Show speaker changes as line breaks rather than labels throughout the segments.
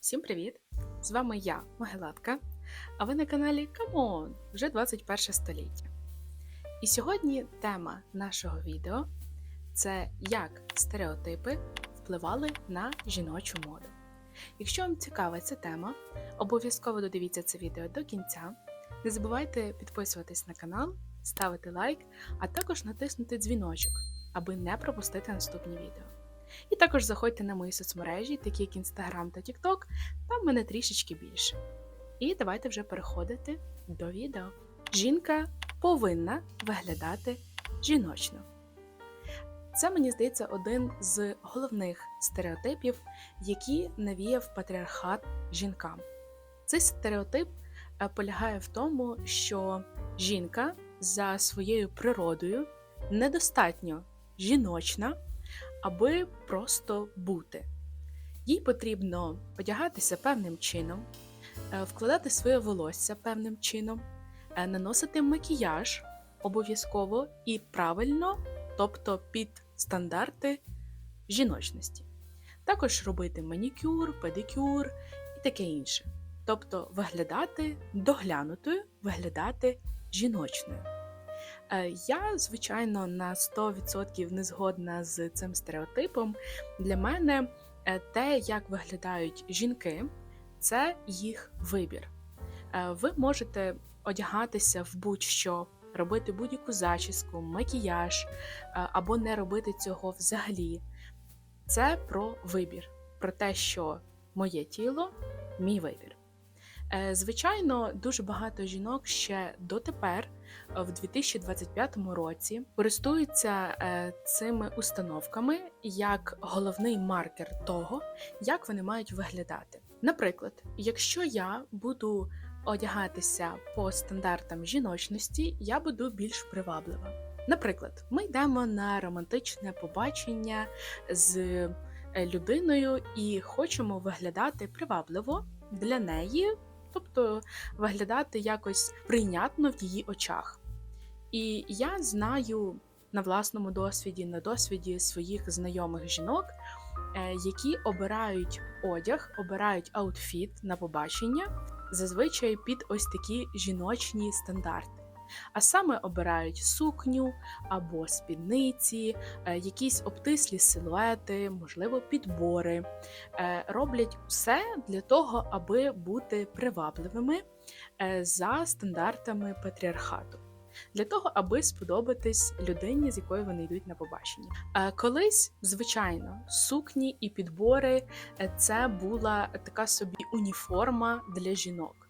Всім привіт! З вами я, Могилатка, а ви на каналі Камон вже 21 століття. І сьогодні тема нашого відео це як стереотипи впливали на жіночу моду. Якщо вам цікава ця тема, обов'язково додивіться це відео до кінця. Не забувайте підписуватись на канал, ставити лайк, а також натиснути дзвіночок, аби не пропустити наступні відео. І також заходьте на мої соцмережі, такі як Instagram та TikTok, там мене трішечки більше. І давайте вже переходити до відео. Жінка повинна виглядати жіночно. Це, мені здається, один з головних стереотипів, які навіяв патріархат жінкам. Цей стереотип е, полягає в тому, що жінка за своєю природою недостатньо жіночна, аби просто бути. Їй потрібно одягатися певним чином, е, вкладати своє волосся певним чином, е, наносити макіяж обов'язково і правильно, тобто під стандарти жіночності. Також робити манікюр, педикюр і таке інше. Тобто виглядати доглянутою, виглядати жіночною. Е, Я, звичайно, на 100% не згодна з цим стереотипом. Для мене е, те, як виглядають жінки, це їх вибір. Е, Ви можете одягатися в будь-що, робити будь-яку зачіску, макіяж або не робити цього взагалі. Це про вибір, про те, що моє тіло мій вибір. Е, Звичайно, дуже багато жінок ще дотепер, е, в 2025 році, користуються е, цими установками як головний маркер того, як вони мають виглядати. Наприклад, якщо я буду одягатися по стандартам жіночності, я буду більш приваблива. Наприклад, ми йдемо на романтичне побачення з людиною і хочемо виглядати привабливо для неї, тобто виглядати якось прийнятно в її очах. І я знаю на власному досвіді, на досвіді своїх знайомих жінок, е, які обирають одяг, обирають аутфіт на побачення зазвичай під ось такі жіночні стандарти. А саме обирають сукню або спідниці, е, якісь обтислі силуети, можливо, підбори. Е, Роблять все для того, аби бути привабливими е, за стандартами патріархату. Для того, аби сподобатись людині, з якою вони йдуть на побачення. Колись, звичайно, сукні і підбори це була така собі уніформа для жінок.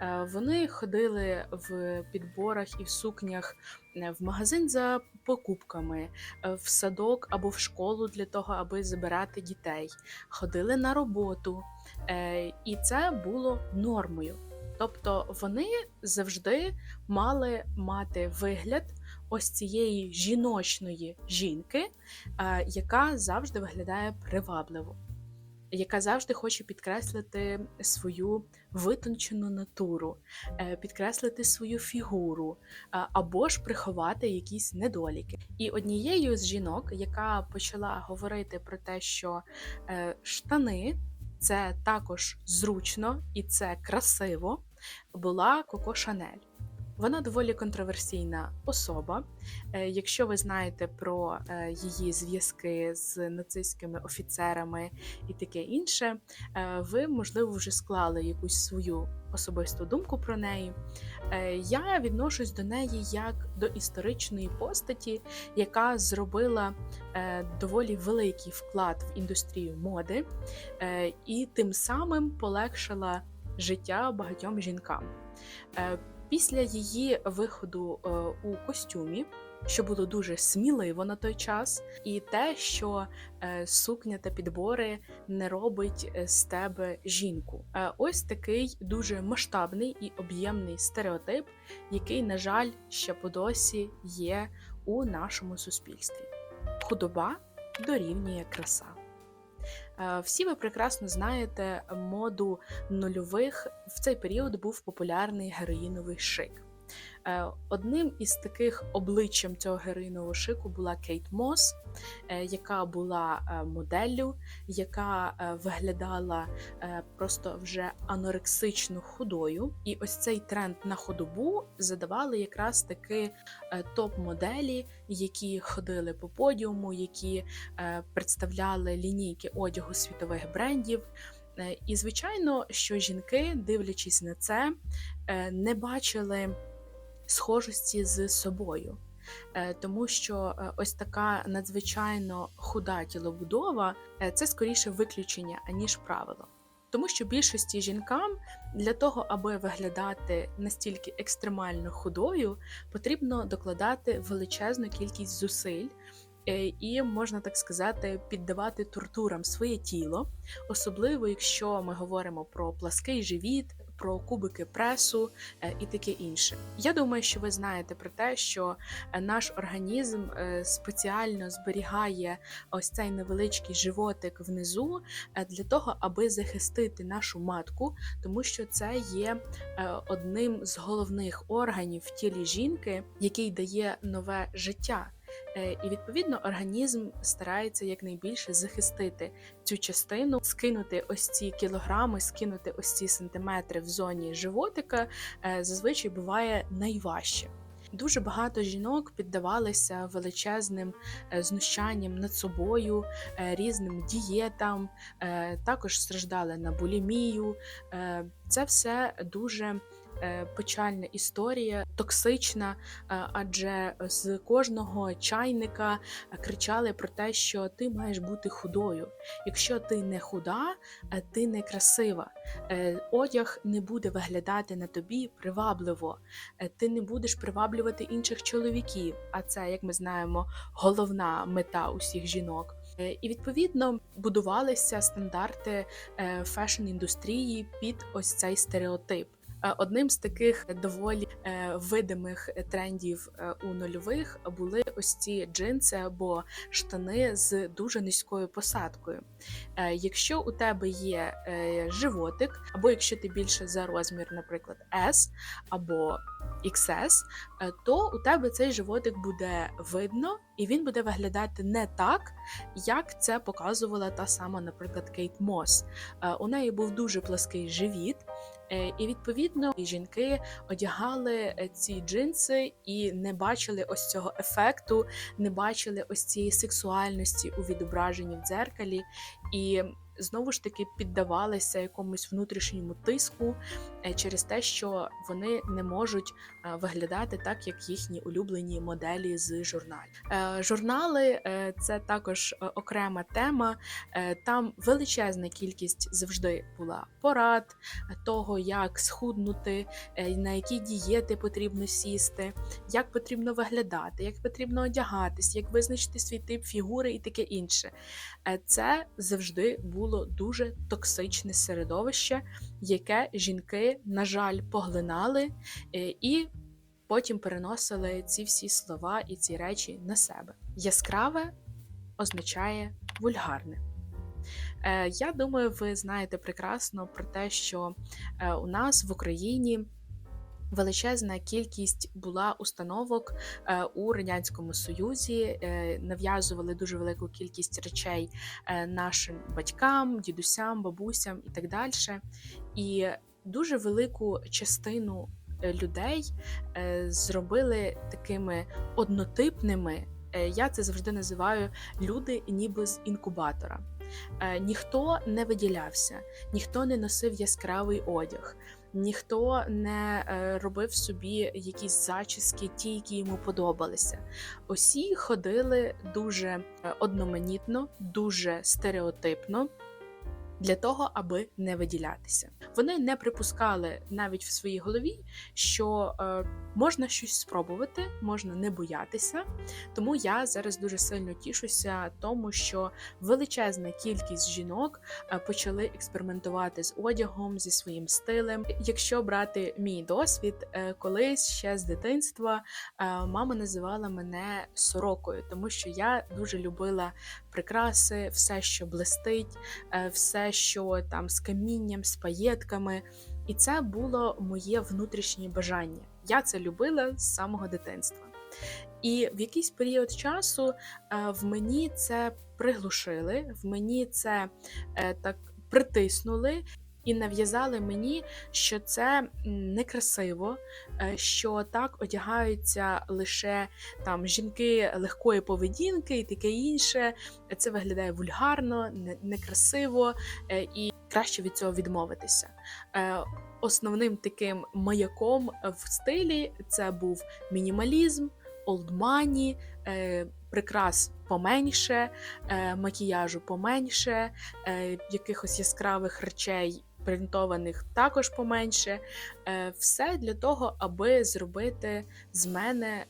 Е, Вони ходили в підборах і в сукнях е, в магазин за покупками, е, в садок або в школу для того, аби забирати дітей, ходили на роботу, і це було нормою. Тобто вони завжди мали мати вигляд ось цієї жіночної жінки, яка завжди виглядає привабливо, яка завжди хоче підкреслити свою витончену натуру, е, підкреслити свою фігуру е, або ж приховати якісь недоліки. І однією з жінок, яка почала говорити про те, що е, штани це також зручно і це красиво, була Коко Шанель. Вона доволі контроверсійна особа. Е, Якщо ви знаєте про е, її зв'язки з нацистськими офіцерами і таке інше, е, ви, можливо, вже склали якусь свою особисту думку про неї. Я відношусь до неї як до історичної постаті, яка зробила доволі великий вклад в індустрію моди і тим самим полегшила життя багатьом жінкам. Після її виходу е, у костюмі, що було дуже сміливо на той час, і те, що е, сукня та підбори не робить е, з тебе жінку. Ось такий дуже масштабний і об'ємний стереотип, який, на жаль, ще по досі є у нашому суспільстві. Худоба дорівнює краса. Е, Всі ви прекрасно знаєте моду нульових. В цей період був популярний героїновий шик. Е, Одним із таких обличчям цього героїнового шику була Кейт Мос, е, яка була е, моделлю, яка виглядала просто вже анорексично худою. І ось цей тренд на худобу задавали якраз таки топ-моделі, які ходили по подіуму, які представляли лінійки одягу світових брендів. І звичайно, що жінки, дивлячись на це, не бачили схожості з собою. Е, Тому що е, ось така надзвичайно худа тілобудова е, це скоріше виключення, аніж правило. Тому що більшості жінкам для того, аби виглядати настільки екстремально худою, потрібно докладати величезну кількість зусиль і, можна так сказати, піддавати тортурам своє тіло, особливо якщо ми говоримо про плаский живіт, про кубики пресу е, і таке інше. Я думаю, що ви знаєте про те, що е, наш організм е, спеціально зберігає ось цей невеличкий животик внизу для того, аби захистити нашу матку, тому що це є одним з головних органів в тілі жінки, який дає нове життя. Е, І відповідно організм старається якнайбільше захистити цю частину, скинути ось ці кілограми, скинути ось ці сантиметри в зоні животика е, зазвичай буває найважче. Дуже багато жінок піддавалися величезним е, знущанням над собою, різним дієтам, також страждали на булімію. Це все дуже печальна історія, токсична, е, адже з кожного чайника е, кричали про те, що ти маєш бути худою. Якщо ти не худа, е, ти не красива. Е, Одяг не буде виглядати на тобі привабливо, Е, ти не будеш приваблювати інших чоловіків. А це, як ми знаємо, головна мета усіх жінок. Е, І відповідно будувалися стандарти е, фешн-індустрії під ось цей стереотип. Одним з таких доволі е, видимих трендів е, у нульових були ось ці джинси або штани з дуже низькою посадкою. Е, Якщо у тебе є животик, або якщо ти більше за розмір, наприклад, S або XS, то у тебе цей животик буде видно, і він буде виглядати не так, як це показувала та сама, наприклад, Кейт Мос. Е, У неї був дуже плаский живіт. Е, І відповідно жінки одягали е, ці джинси і не бачили ось цього ефекту, не бачили ось цієї сексуальності у відображенні в дзеркалі, і знову ж таки піддавалися якомусь внутрішньому тиску е, через те, що вони не можуть е, виглядати так, як їхні улюблені моделі з журналів. Е, Журнали це також окрема тема. Там величезна кількість завжди була порад того, як схуднути, на які дієти потрібно сісти, як потрібно виглядати, як потрібно одягатись, як визначити свій тип фігури і таке інше. Це завжди було дуже токсичне середовище, яке жінки, на жаль, поглинали е, і потім переносили ці всі слова і ці речі на себе. Яскраве означає вульгарне. Е, Я думаю, ви знаєте прекрасно про те, що е, у нас в Україні величезна кількість була установок е, у радянському союзі, е, нав'язували дуже велику кількість речей е, нашим батькам, дідусям, бабусям і так далі. І дуже велику частину людей зробили такими однотипними. Я це завжди називаю люди, ніби з інкубатора. Ніхто не виділявся, ніхто не носив яскравий одяг, ніхто не е, робив собі якісь зачіски, ті, які йому подобалися. Усі ходили дуже е, одноманітно, дуже стереотипно. Для того, аби не виділятися, вони не припускали навіть в своїй голові, що е, можна щось спробувати, можна не боятися. Тому я зараз дуже сильно тішуся тому, що величезна кількість жінок е, почали експериментувати з одягом, зі своїм стилем. Якщо брати мій досвід, е, колись ще з дитинства е, мама називала мене сорокою, тому що я дуже любила прикраси, все, що блистить, е, все, що там з камінням, з паєтками. І це було моє внутрішнє бажання. Я це любила з самого дитинства. І в якийсь період часу е, в мені це приглушили, в мені це е, так притиснули. І нав'язали мені, що це некрасиво, е, що так одягаються лише там жінки легкої поведінки і таке інше. Це виглядає вульгарно, некрасиво і краще від цього відмовитися. Основним таким маяком в стилі це був мінімалізм олдмані, е, прикрас поменше, е, макіяжу поменше, е, якихось яскравих речей. Принтованих також поменше, все для того, аби зробити з мене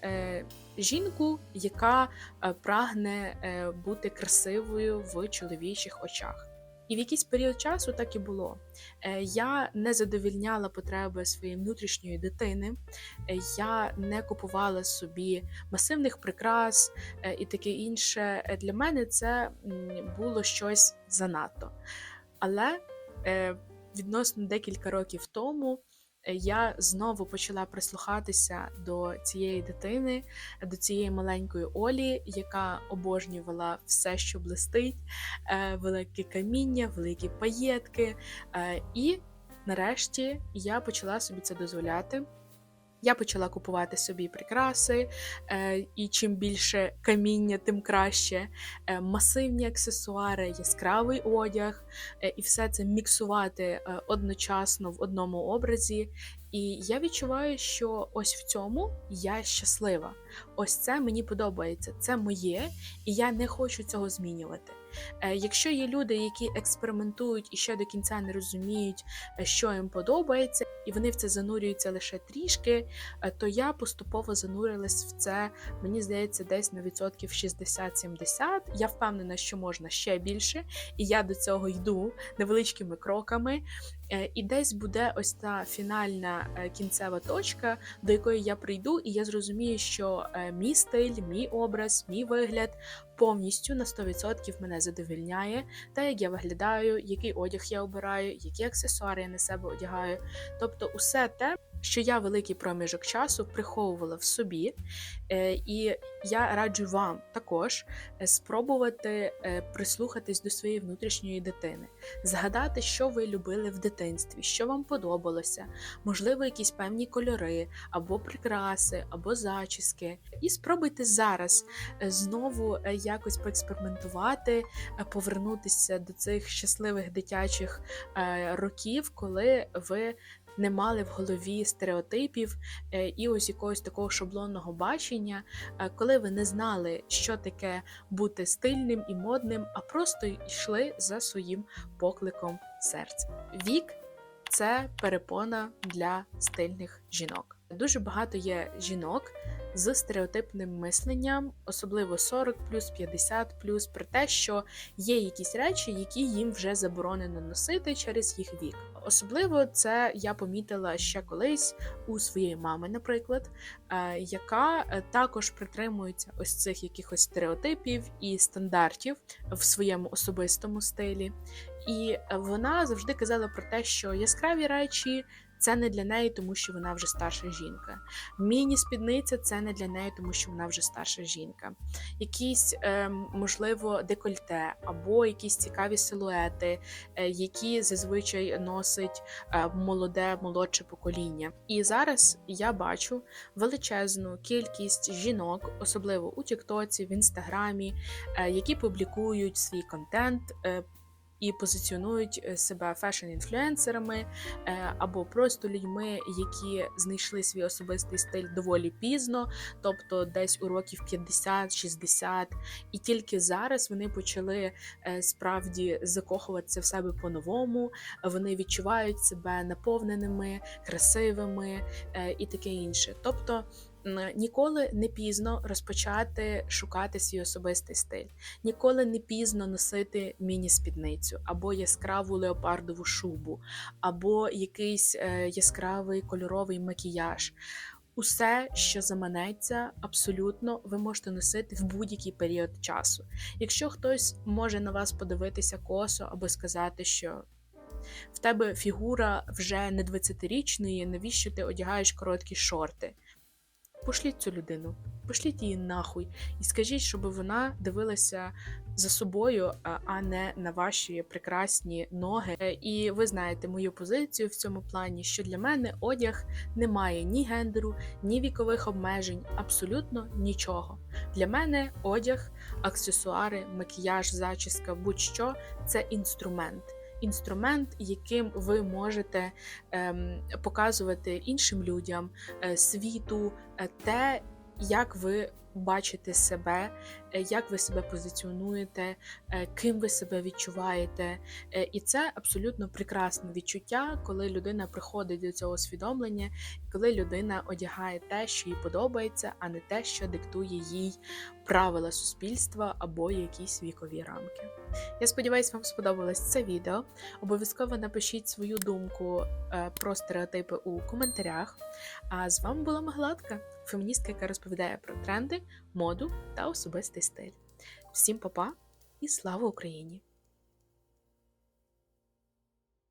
жінку, яка прагне бути красивою в чоловічих очах. І в якийсь період часу так і було. Е, я не задовільняла потреби своєї внутрішньої дитини, е, я не купувала собі масивних прикрас е, і таке інше. Для мене це було щось занадто. Але відносно декілька років тому я знову почала прислухатися до цієї дитини, до цієї маленької Олі, яка обожнювала все, що блистить, великі каміння, великі паєтки. Е, і нарешті я почала собі це дозволяти. Я почала купувати собі прикраси, е, і чим більше каміння, тим краще. Е, масивні аксесуари, яскравий одяг, е, і все це міксувати одночасно в одному образі. І я відчуваю, що ось в цьому я щаслива. Ось це мені подобається, це моє, і я не хочу цього змінювати. Якщо є люди, які експериментують і ще до кінця не розуміють, що їм подобається, і вони в це занурюються лише трішки, е, то я поступово занурилась в це, мені здається, десь на відсотків 60-70. Я впевнена, що можна ще більше, і я до цього йду невеличкими кроками. Е, і десь буде ось та фінальна е, кінцева точка, до якої я прийду, і я зрозумію, що мій стиль, мій образ, мій вигляд повністю на 100% мене задовільняє, та як я виглядаю, який одяг я обираю, які аксесуари я на себе одягаю. Тобто, усе те, що я великий проміжок часу приховувала в собі, е, і я раджу вам також е, спробувати е, прислухатись до своєї внутрішньої дитини, згадати, що ви любили в дитинстві, що вам подобалося, можливо, якісь певні кольори, або прикраси, або зачіски. І спробуйте зараз знову якось поекспериментувати, повернутися до цих щасливих дитячих років, коли ви не мали в голові стереотипів е, і ось якогось такого шаблонного бачення, е, коли ви не знали, що таке бути стильним і модним, а просто йшли за своїм покликом серця. Вік це перепона для стильних жінок. Дуже багато є жінок з стереотипним мисленням, особливо 40 50 про те, що є якісь речі, які їм вже заборонено носити через їх вік. Особливо це я помітила ще колись у своєї мами, наприклад, е, яка е, також притримується ось цих якихось стереотипів і стандартів в своєму особистому стилі. І вона завжди казала про те, що яскраві речі це не для неї, тому що вона вже старша жінка. Міні-спідниця це не для неї, тому що вона вже старша жінка. Якісь, е, можливо, декольте або якісь цікаві силуети, е, які зазвичай носить е, молоде, молодше покоління. І зараз я бачу величезну кількість жінок, особливо у Тіктоці, в Інстаграмі, е, які публікують свій контент. І позиціонують е, себе фешн-інфлюенсерами е, або просто людьми, які знайшли свій особистий стиль доволі пізно, тобто десь у років 50-60. І тільки зараз вони почали е, справді закохуватися в себе по-новому. Вони відчувають себе наповненими, красивими і таке інше. Тобто ніколи не пізно розпочати шукати свій особистий стиль, ніколи не пізно носити міні-спідницю, або яскраву леопардову шубу, або якийсь е, яскравий кольоровий макіяж. Усе, що заманеться, абсолютно ви можете носити в будь-який період часу. Якщо хтось може на вас подивитися косо або сказати, що В тебе фігура вже не 20-річної, навіщо ти одягаєш короткі шорти? Пошліть цю людину, пошліть її нахуй і скажіть, щоб вона дивилася за собою, а- не на ваші прекрасні ноги. Е, І ви знаєте мою позицію в цьому плані, що для мене одяг не має ні гендеру, ні вікових обмежень, абсолютно нічого. Для мене одяг, аксесуари, макіяж, зачіска, будь-що це інструмент. Інструмент, яким ви можете ем, показувати іншим людям, е, світу, е, те, як ви бачите себе, е, як ви себе позиціонуєте, е, ким ви себе відчуваєте. Е, І це абсолютно прекрасне відчуття, коли людина приходить до цього усвідомлення, коли людина одягає те, що їй подобається, а не те, що диктує їй правила суспільства або якісь вікові рамки. Я сподіваюся, вам сподобалось це відео. Обов'язково напишіть свою думку про стереотипи у коментарях. А з вами була Магладка, феміністка, яка розповідає про тренди, моду та особистий стиль. Всім па-па і слава Україні!